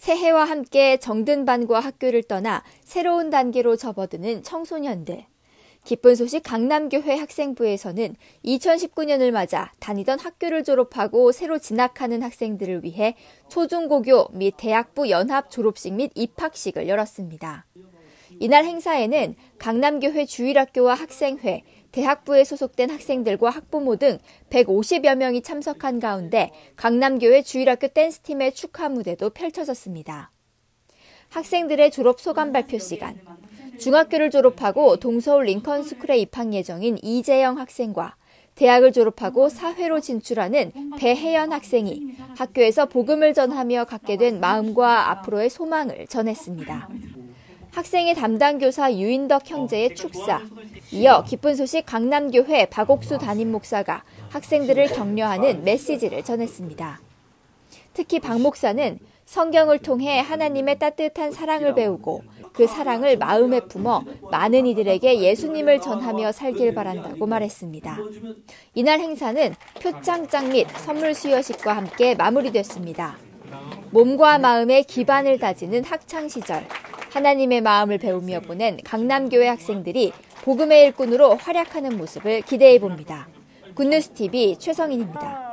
새해와 함께 정든 반과 학교를 떠나 새로운 단계로 접어드는 청소년들. 기쁜 소식 강남교회 학생부에서는 2019년을 맞아 다니던 학교를 졸업하고 새로 진학하는 학생들을 위해 초중고교 및 대학부 연합 졸업식 및 입학식을 열었습니다. 이날 행사에는 강남교회 주일학교와 학생회, 대학부에 소속된 학생들과 학부모 등 150여 명이 참석한 가운데 강남교회 주일학교 댄스팀의 축하 무대도 펼쳐졌습니다. 학생들의 졸업 소감 발표 시간. 중학교를 졸업하고 동서울 링컨 스쿨에 입학 예정인 이재영 학생과 대학을 졸업하고 사회로 진출하는 배혜연 학생이 학교에서 복음을 전하며 갖게 된 마음과 앞으로의 소망을 전했습니다. 학생의 담당 교사 유인덕 형제의 축사, 이어 기쁜 소식 강남교회 박옥수 담임 목사가 학생들을 격려하는 메시지를 전했습니다. 특히 박 목사는 성경을 통해 하나님의 따뜻한 사랑을 배우고 그 사랑을 마음에 품어 많은 이들에게 예수님을 전하며 살길 바란다고 말했습니다. 이날 행사는 표창장 및 선물 수여식과 함께 마무리됐습니다. 몸과 마음의 기반을 다지는 학창 시절 하나님의 마음을 배우며 보낸 강남교회 학생들이 복음의 일꾼으로 활약하는 모습을 기대해 봅니다. 굿뉴스 TV 최성인입니다.